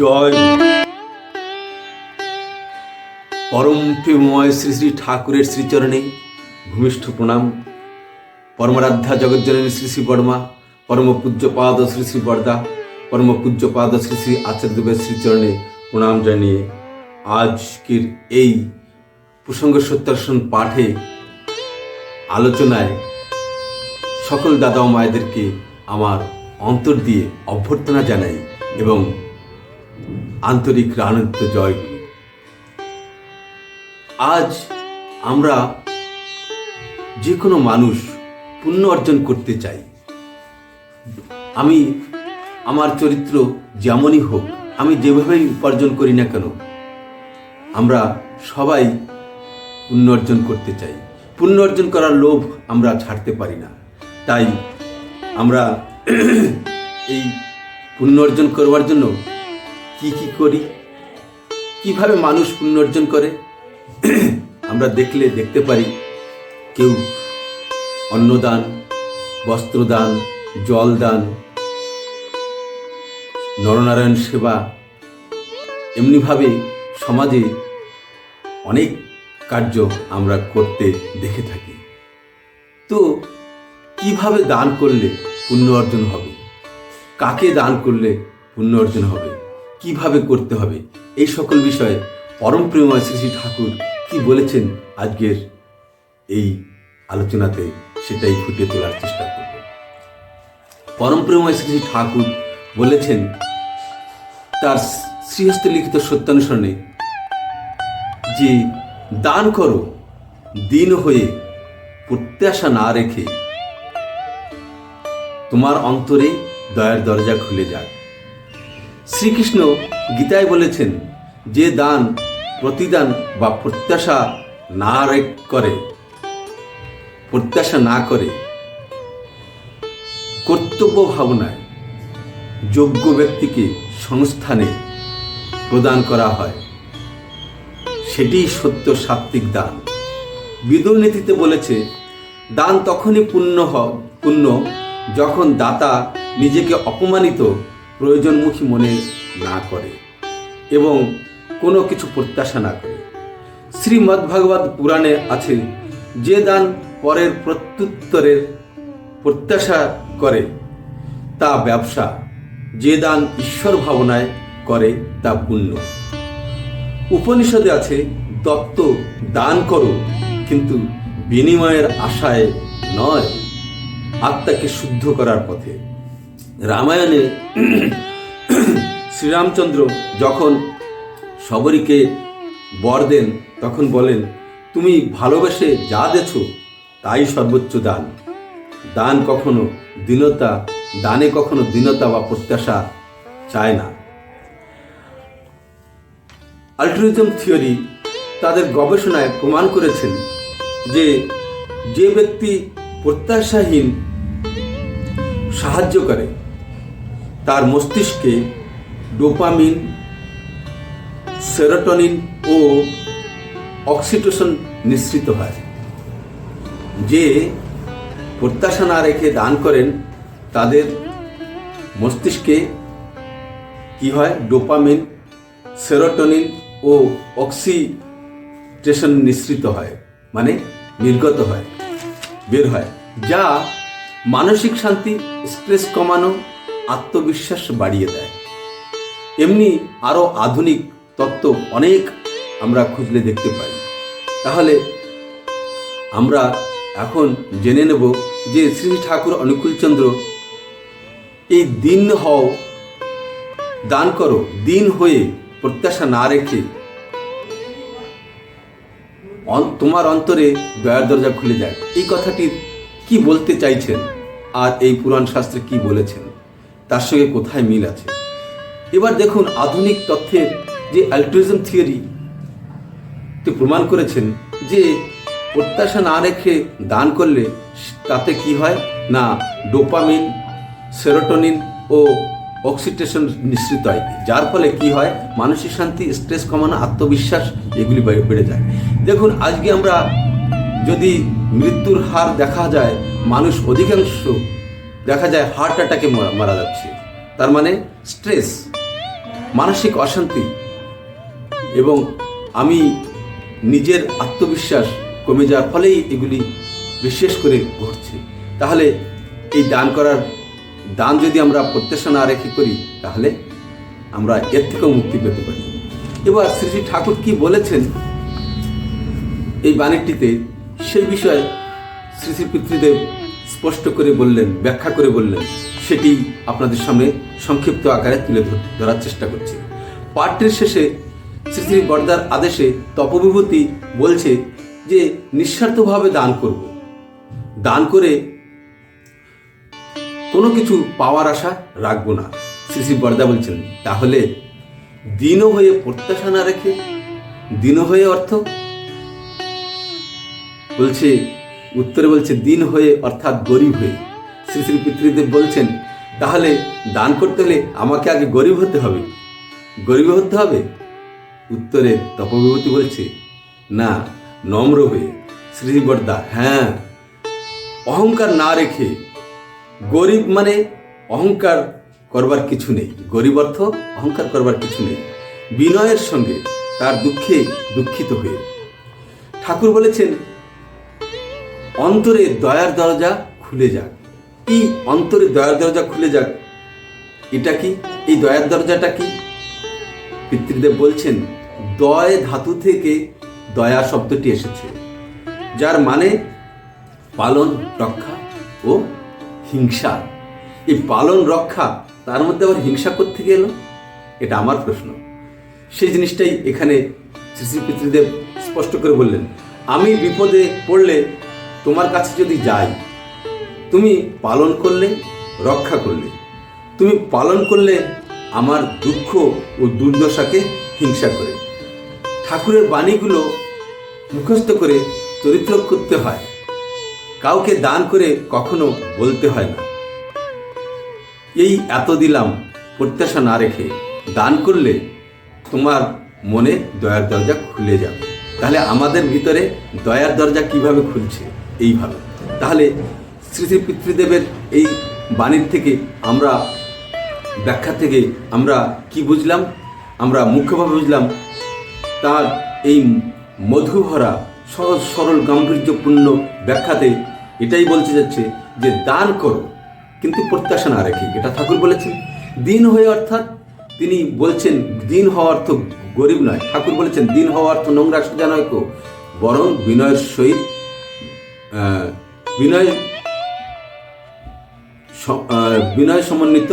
জয়। পরম প্রেমময় শ্রী শ্রী ঠাকুরের শ্রীচরণে ভূমিষ্ঠ প্রণাম। পরমারাধ্যা জগজ্জননী শ্রী শ্রী বর্মা পরম পূজ্যপাদ শ্রী শ্রী বর্দা পরম পূজ্যপাদ শ্রী শ্রী আচার্যদেবের শ্রীচরণে প্রণাম জানিয়ে আজকের এই প্রসঙ্গ সত্যাসন পাঠে আলোচনায় সকল দাদা ও মায়েদেরকে আমার অন্তর দিয়ে অভ্যর্থনা জানাই এবং আন্তরিক রানন্দ জয়। আজ আমরা যে কোনো মানুষ পুণ্য অর্জন করতে চাই। আমি, আমার চরিত্র যেমনই হোক, আমি যেভাবেই উপার্জন করি না কেন, আমরা সবাই পুণ্য অর্জন করতে চাই। পুণ্য অর্জন করার লোভ আমরা ছাড়তে পারি না। তাই আমরা এই পুণ্য অর্জন করবার জন্য কি কি করি? কীভাবে মানুষ পুণ্য অর্জন করে? আমরা দেখলে দেখতে পারি, কেউ অন্নদান, বস্ত্রদান, জলদান, নরনারায়ণ সেবা, এমনিভাবে সমাজে অনেক কার্য আমরা করতে দেখে থাকি। তো কীভাবে দান করলে পুণ্য অর্জন হবে? কাকে দান করলে পুণ্য অর্জন হবে? কীভাবে করতে হবে? এই সকল বিষয়ে পরম প্রেমময় শ্রী শ্রী ঠাকুর কি বলেছেন আজকের এই আলোচনাতে সেটাই ফুটিয়ে তোলার চেষ্টা করব। পরম প্রেমময় শ্রী শ্রী ঠাকুর বলেছেন, তার শ্রীহস্তে লিখিত সত্যানুসরণে, যে দান করো, দিন হয়ে প্রত্যাশা না রেখে তোমার অন্তরে দয়ার দরজা খুলে যাক। শ্রীকৃষ্ণ গীতায় বলেছেন, যে দান, প্রতিদান বা প্রত্যাশা না করে, প্রত্যাশা না করে, কর্তব্য ভাবনায় যোগ্য ব্যক্তিকে সংস্থানে প্রদান করা হয়। সেটিই সত্য সাত্বিক দান। বিদুর নীতিতে বলেছে, দান তখনই পূর্ণ হয় পূর্ণ যখন দাতা নিজেকে অপমানিত প্রয়োজনমুখী মনে না করে এবং কোনো কিছু প্রত্যাশা না করে। শ্রীমদ্ ভাগবত পুরাণে আছে, যে দান পরের প্রত্যুত্তরের প্রত্যাশা করে, তা ব্যবসা। যে দান ঈশ্বর ভাবনায় করে, তা পুণ্য। উপনিষদে আছে, দত্ত দান করো, কিন্তু বিনিময়ের আশায় নয়, আত্মাকে শুদ্ধ করার পথে। রামায়ণে শ্রীরামচন্দ্র যখন সবরীকে বর দেন, তখন বলেন, তুমি ভালোবেসে যা দেছ, তাই সর্বোচ্চ দান। দান কখনো দীনতা, দানে কখনো দীনতা বা প্রত্যাশা চায় না। আল্ট্রিজম থিওরি তাদের গবেষণায় প্রমাণ করেছেন যে যে ব্যক্তি প্রত্যাশাহীন সাহায্য করে তার মস্তিষ্কে ডোপামিন, সেরোটনিন ও অক্সিটোসন নিঃসৃত হয়, যে প্রত্যাশা না রেখে দান করেন তাদের মস্তিষ্কে কি হয়? ডোপামিন, সেরোটোনিন ও অক্সিটেশন নিঃসৃত হয় মানে নির্গত হয়, বের হয়, যা মানসিক শান্তি, স্ট্রেস কমানো আত্মবিশ্বাস বাড়িয়ে দেয়। এমনি আরও আধুনিক তত্ত্ব অনেক আমরা খুঁজলে দেখতে পাই। তাহলে আমরা এখন জেনে নেব যে শ্রী ঠাকুর অনুকূলচন্দ্র এই দিন হও, দান করো, দিন হয়ে প্রত্যাশা না রেখে তোমার অন্তরে দয়ার দরজা খুলে যায়। এই কথাটি কি বলতে চাইছেন? আর এই পুরাণ শাস্ত্রে কি বলেছেন? তার সঙ্গে কোথায় মিল আছে? এবার দেখুন আধুনিক তথ্যের যে অ্যাল্ট্রিজম থিওরি তো প্রমাণ করেছেন যে প্রত্যাশা না রেখে দান করলে তাতে কি হয়? না ডোপামিন সেরোটোনিন ও অক্সিটেশন নিঃসৃত হয়। যার ফলে কি হয়? মানসিক শান্তি স্ট্রেস কমানো, আত্মবিশ্বাস এগুলি বেড়ে বেড়ে যায়। দেখুন, আজকে আমরা যদি মৃত্যুর হার দেখা যায়, মানুষ অধিকাংশ দেখা যায় হার্ট অ্যাটাকে মারা যাচ্ছে। তার মানে স্ট্রেস মানসিক অশান্তি এবং আমি নিজের আত্মবিশ্বাস কমে যাওয়ার ফলেই এগুলি বিশেষ করে ঘটছে। তাহলে এই দান করার দান যদি আমরা প্রত্যাশা না রেখে করি, তাহলে আমরা এর থেকেও মুক্তি পেতে পারি। এবার শ্রী শ্রী ঠাকুর কি বলেছেন এই বাণীটিতে? সেই বিষয়ে শ্রী শ্রী পিতৃদেব স্পষ্ট করে বললেন, ব্যাখ্যা করে বললেন, সেটি আপনাদের সামনে সংক্ষিপ্ত আকারে তুলে ধর- ধরার চেষ্টা করছি। পাঠটির শেষে শ্রী শ্রী বর্দার আদেশে তপবিভূতি বলছে যে, নিঃস্বার্থভাবে দান করব। দান করে কোনো কিছু পাওয়ার আশা রাখব না। শ্রী শ্রী বর্দা বলছেন, তাহলে দিনও হয়ে প্রত্যাশা না রেখে, দিনও হয়ে অর্থ? বলছে উত্তরে বলছে, দিন হয়ে অর্থাৎ গরিব হয়ে। শ্রী শ্রী পিতৃদেব বলছেন, তাহলে দান করতে হলে আমাকে আগে গরিব হতে হবে। গরিব হতে হবে? উত্তরে তপবিভূতি বলছে, না, নম্র হয়ে। শ্রী বর্দা হ্যাঁ অহংকার না রেখে, গরিব মানে অহংকার করবার কিছু নেই। গরিব অর্থ অহংকার করবার কিছু নেই। বিনয়ের সঙ্গে তার দুঃখে দুঃখিত হয়ে। ঠাকুর বলেছেন অন্তরে দয়ার দরজা খুলে যাক। এই অন্তরে দয়ার দরজা খুলে যাক? এটা কি? এই দয়ার দরজাটা কি? পিতৃদেব বলছেন, দয় ধাতু থেকে দয়া শব্দটি এসেছে, যার মানে পালন, রক্ষা ও হিংসা। এই পালন, রক্ষা, তার মধ্যে আবার হিংসা থেকে এলো? এটা আমার প্রশ্ন। সেই জিনিসটাই এখানে শ্রী শ্রী পিতৃদেব স্পষ্ট করে বললেন, আমি বিপদে পড়লে তোমার কাছে যদি যাই, তুমি পালন করলে, রক্ষা করলে। তুমি পালন করলে আমার দুঃখ ও দুর্দশাকে হিংসা করে। ঠাকুরের বাণীগুলো মুখস্থ করে চরিত্র করতে হয়। কাউকে দান করে কখনো বলতে হয় না। এই এত দিলাম প্রত্যাশা না রেখে দান করলে তোমার মনে দয়ার দরজা খুলে যাবে। তাহলে আমাদের ভিতরে দয়ার দরজা কীভাবে খুলছে? এইভাবে। তাহলে শ্রী শ্রী পিতৃদেবের এই বাণীর থেকে আমরা ব্যাখ্যা থেকে আমরা কি বুঝলাম? আমরা মুখ্যভাবে বুঝলাম তার এই মধুভরা সহজ সরল গাম্ভীর্যপূর্ণ ব্যাখ্যাতে এটাই বলতে যাচ্ছে যে দান করো, কিন্তু প্রত্যাশা না রেখে। এটা ঠাকুর বলেছেন। দিন হয়ে অর্থাৎ তিনি বলছেন দিন হওয়া অর্থ গরিব নয়। ঠাকুর বলেছেন, দিন হওয়া অর্থ নোংরা সোজা নয় বরং বিনয়ের সহিত বিনয় বিনয় সমন্বিত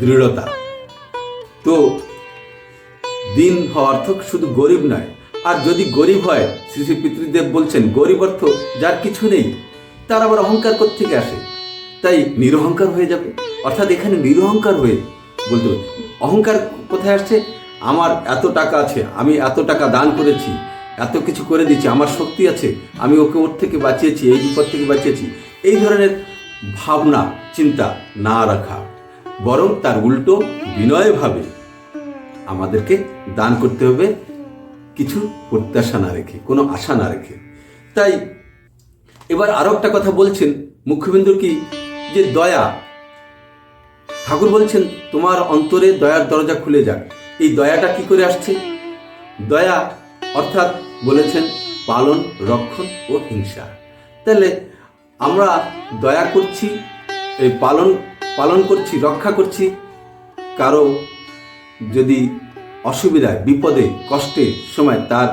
দৃঢ়তা। তো দিন অর্থ শুধু গরিব নয়। আর যদি গরিব হয় শ্রী শ্রী পিতৃদেব বলছেন, গরিব অর্থ যার কিছু নেই, তার আবার অহংকার থেকে আসে? তাই নিরহংকার হয়ে যাবে। অর্থাৎ এখানে নিরহংকার হয়ে বলতে অহংকার কোথায় আসছে? আমার এত টাকা আছে, আমি এত টাকা দান করেছি এত কিছু করে দিচ্ছি আমার শক্তি আছে, আমি ওকে ওর থেকে বাঁচিয়েছি, এই বিপদ থেকে বাঁচিয়েছি। এই ধরনের ভাবনা, চিন্তা না রাখা, বরং তার উল্টো বিনয়ভাবে আমাদেরকে দান করতে হবে, কিছু প্রত্যাশা না রেখে, কোনো আশা না রেখে। তাই এবার আরও একটা কথা বলছেন মুখ্যবিন্দুর কি, যে দয়া, ঠাকুর বলছেন, তোমার অন্তরে দয়ার দরজা খুলে যাক। এই দয়াটা কি করে আসছে? দয়া অর্থাৎ বলেছেন, পালন, রক্ষণ ও হিংসা। তাহলে আমরা দয়া করছি, এই পালন পালন করছি, রক্ষা করছি, কারও যদি অসুবিধায় বিপদে, কষ্টে সময় তার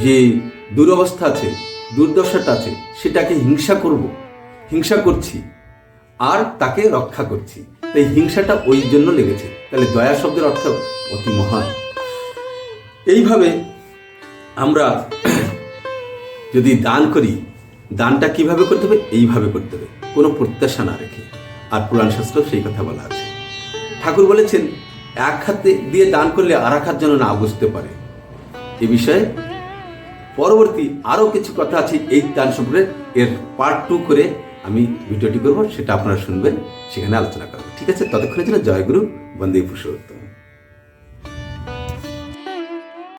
যে দুরবস্থা আছে, দুর্দশাটা আছে, সেটাকে হিংসা করব, হিংসা করছি, আর তাকে রক্ষা করছি। তাই হিংসাটা ওই জন্য লেগেছে। তাহলে দয়া শব্দের অর্থ অতি মহান। এইভাবে আমরা যদি দান করি, দানটা কীভাবে করতে হবে? এইভাবে করতে হবে। কোনো প্রত্যাশা না রেখে। আর পুরাণ শাস্ত্র সেই কথা বলা আছে। ঠাকুর বলেছেন, এক হাতে দিয়ে দান করলে আর এক হাত যেন না বুঝতে পারে। এ বিষয়ে পরবর্তী আরও কিছু কথা আছে এই দান সম্পর্কে। এর পার্ট টু করে আমি ভিডিওটি করব, সেটা আপনারা শুনবেন, সেখানে আলোচনা করব। ঠিক আছে? ততক্ষণের জন্য জয়গুরু বন্দে পুরুষোত্তম।